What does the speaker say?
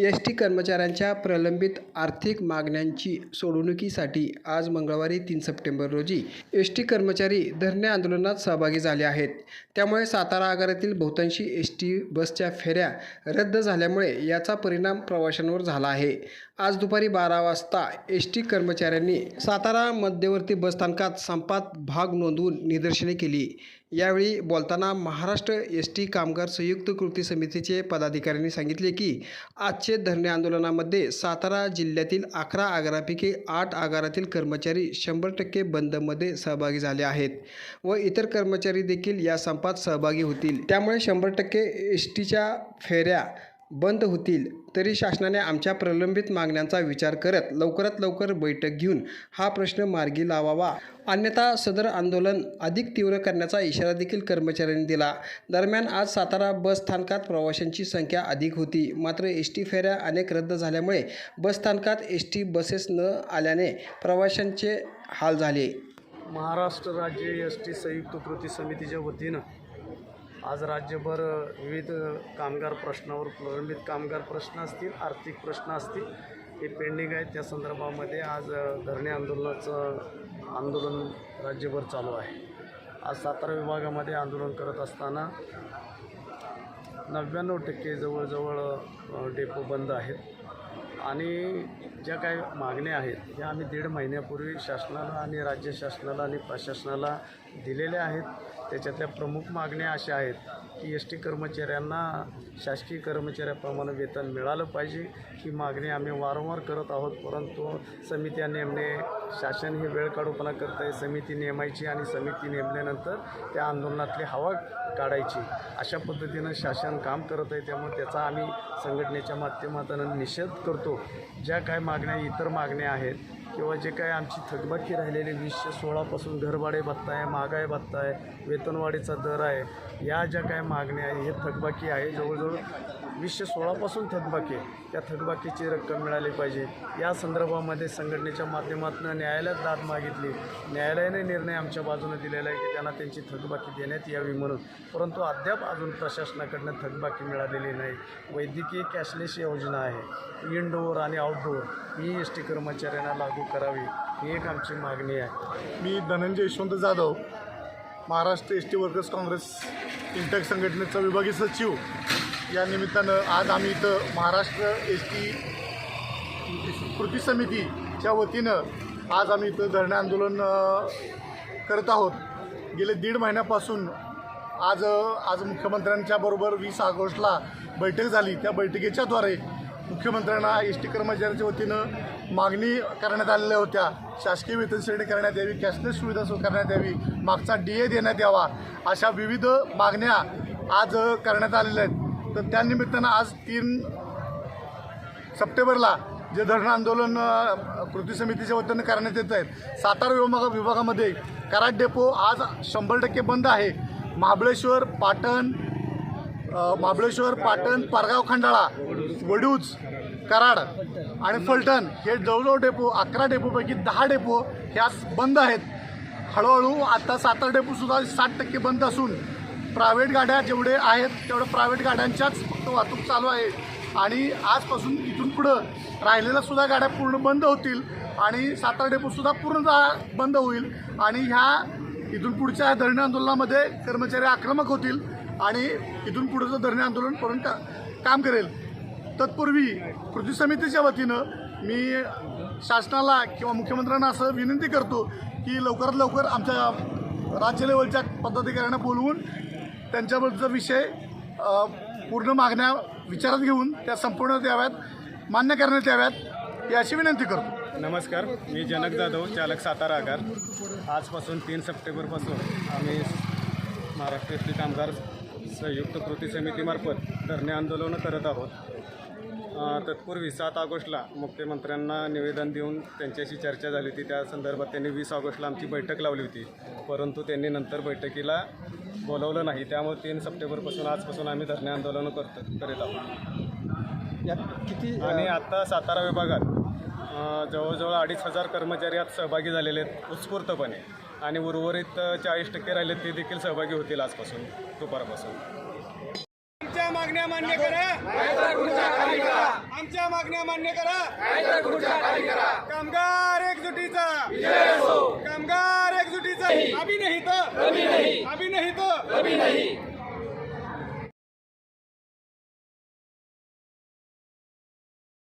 S T कर्मचाऱ्यांच्या प्रलंबित आर्थिक मागण्यांची सोडवणुकीसाठी आज मंगळवारी तीन सप्टेंबर रोजी एस टी कर्मचारी धरणे आंदोलनात सहभागी झाले आहेत. त्यामुळे सातारा आगारातील बहुतांशी एस टी बसच्या फेऱ्या रद्द झाल्यामुळे याचा परिणाम प्रवाशांवर झाला आहे. आज दुपारी बारा वाजता एस टी कर्मचाऱ्यांनी सातारा मध्यवर्ती बसस्थानकात संपात भाग नोंदवून निदर्शने केली. यावेळी बोलताना महाराष्ट्र एस टी कामगार संयुक्त कृती समितीचे पदाधिकाऱ्यांनी सांगितले की आजचे धरणे आंदोलनामध्ये सातारा जिल्ह्यातील अकरा आगारापैकी आठ आगारातील कर्मचारी शंभर टक्के बंदमध्ये सहभागी झाले आहेत व इतर कर्मचारी देखील या संपात सहभागी होतील. त्यामुळे शंभर टक्के एस टीच्या फेऱ्या बंद होतील तरी शासनाने आमच्या प्रलंबित मागण्यांचा विचार करत लवकरात लवकर बैठक घेऊन हा प्रश्न मार्गी लावावा. अन्यथा सदर आंदोलन अधिक तीव्र करण्याचा इशारा देखील कर्मचाऱ्यांनी दिला. दरम्यान आज सातारा बस स्थानकात प्रवाशांची संख्या अधिक होती. मात्र एस टी फेऱ्या अनेक रद्द झाल्यामुळे बस स्थानकात एस टी बसेस न आल्याने प्रवाशांचे हाल झाले. महाराष्ट्र राज्य एस टी संयुक्त कृती समितीच्या वतीनं आज राज्यभर विविध कामगार प्रश्नावर प्रलंबित कामगार प्रश्न असतील आर्थिक प्रश्न असतील हे पेंडिंग आहेत. त्या संदर्भामध्ये आज धरणे आंदोलनाचं आंदोलन राज्यभर चालू आहे. आज सातारा विभागामध्ये आंदोलन करत असताना नव्याण्णव टक्के जवळजवळ डेपो बंद आहेत. आणि ज्या काही मागण्या आहेत ह्या आम्ही दीड महिन्यापूर्वी शासनाला आणि राज्य शासनाला आणि प्रशासनाला दिलेल्या आहेत. त्याच्यातल्या प्रमुख मागण्या अशा आहेत की एस टी कर्मचाऱ्यांना शासकीय कर्मचाऱ्याप्रमाणे वेतन मिळालं पाहिजे. ही मागणी आम्ही वारंवार करत आहोत परंतु समित्या नेमणे शासन हे वेळ काढूपणा करत आहे समिती नेमायची आणि समिती नेमल्यानंतर त्या आंदोलनातली हवा काढायची. अशा पद्धतीनं शासन काम करत आहे त्यामुळे त्याचा आम्ही संघटनेच्या माध्यमातून निषेध करतो. ज्या काय मागण्या इतर मागण्या आहेत किंवा जे काय आमची थकबाकी राहिलेली वीसशे सोळापासून घरभाडे भत्ता आहे महागाई भत्ता आहे वेतनवाढीचा दर आहे या ज्या काय मागण्या आहे हे थकबाकी आहे. जवळजवळ वीसशे सोळापासून थकबाकी आहे. त्या थकबाकीची रक्कम मिळाली पाहिजे. या संदर्भामध्ये संघटनेच्या माध्यमातून न्यायालयात दाद मागितली. न्यायालयाने निर्णय आमच्या बाजूने दिलेला आहे की त्यांना त्यांची थकबाकी देण्यात यावी म्हणून. परंतु अद्याप अजून प्रशासनाकडनं थकबाकी मिळालेली नाही. वैद्यकीय कॅशलेस योजना आहे. इनडोअर आणि आउटडोअर ही एस टी कर्मचाऱ्यांना लागू करावी. ही एक आमची मागणी आहे. मी Dhananjay Yashwant Jadhav Maharashtra S T Workers Congress INTUC संघटनेचा विभागीय सचिव. या निमित्तानं आज आम्ही इथं महाराष्ट्र एस टी कृती समितीच्या वतीनं आज आम्ही इथं धरणे आंदोलन करत आहोत. गेले दीड महिन्यापासून आज आज मुख्यमंत्र्यांच्या बरोबर वीस ऑगस्टला बैठक झाली. त्या बैठकीच्याद्वारे मुख्यमंत्र्यांना एस टी कर्मचाऱ्यांच्या वतीनं मागणी करण्यात आलेल्या होत्या. शासकीय वेतन श्रेणी करण्यात यावी कॅशलेस सुविधा सुरू करण्यात यावी मागचा डी ए देण्यात यावा अशा विविध मागण्या आज करण्यात आलेल्या आहेत. तर त्यानिमित्तानं आज तीन सप्टेंबरला जे धरण आंदोलन कृती समितीच्या वतीनं करण्यात येत आहेत सातारा विभाग विभागामध्ये कराड डेपो आज शंभर टक्के बंद आहे. महाबळेश्वर पाटण महाबळेश्वर पाटण पारगाव खंडाळा वडूज कराड आणि फलटण हे जवळजवळ डेपो अकरा डेपोपैकी दहा डेपो हे आज बंद आहेत. हळूहळू आता सातारा डेपोसुद्धा साठ टक्के बंद असून प्रायव्हेट गाड्या जेवढे आहेत तेवढ्या प्रायव्हेट गाड्यांच्याच फक्त वाहतूक चालू आहे. आणि आजपासून इथून पुढं राहिलेल्या सुद्धा गाड्या पूर्ण बंद होतील आणि सातारा डेपोसुद्धा पूर्ण जा- बंद होईल. आणि ह्या इथून पुढच्या धरणे आंदोलनामध्ये कर्मचारी आक्रमक होतील. आणि इथून पुढचं धरणे आंदोलन करून का काम करेल. तत्पूर्वी कृती समितीच्या वतीनं मी शासनाला किंवा मुख्यमंत्र्यांना असं विनंती करतो की लवकरात लवकर आमच्या राज्य लेवलच्या पदाधिकाऱ्यांना बोलवून त्यांच्याबद्दलचा विषय पूर्ण मागण्या विचारात घेऊन त्या संपूर्ण द्याव्यात मान्य करण्यात याव्यात याची विनंती करतो. नमस्कार मी जनक जाधव चालक सातारा आगार. आजपासून तीन सप्टेंबरपासून आम्ही महाराष्ट्र एस कामगार संयुक्त कृती समितीमार्फत धरणे आंदोलनं करत आहोत. तत्पूर्वी सात ऑगस्टला मुख्यमंत्र्यांना निवेदन देऊन त्यांच्याशी चर्चा झाली होती. त्या संदर्भात त्यांनी वीस ऑगस्टला आमची बैठक लावली होती. परंतु त्यांनी नंतर बैठकीला बोलवलं नाही. त्यामुळे तीन सप्टेंबरपासून आजपासून आम्ही धरणे आंदोलनं करतो करीत आहोत. यात किती आणि आता सातारा विभागात जवळजवळ अडीच हजार कर्मचारी यात सहभागी झालेले आहेत उत्स्फूर्तपणे. आणि उर्वरित चाळीस टक्के राहिले ते देखील सहभागी होतील आजपासून दुपारपासून. आमच्या मागण्या मान्य करा. आमच्या मागण्या मान्य करा. कामगार एकजुटीचा. कामगार एकजुटीचा. अभिनहित अभिनहित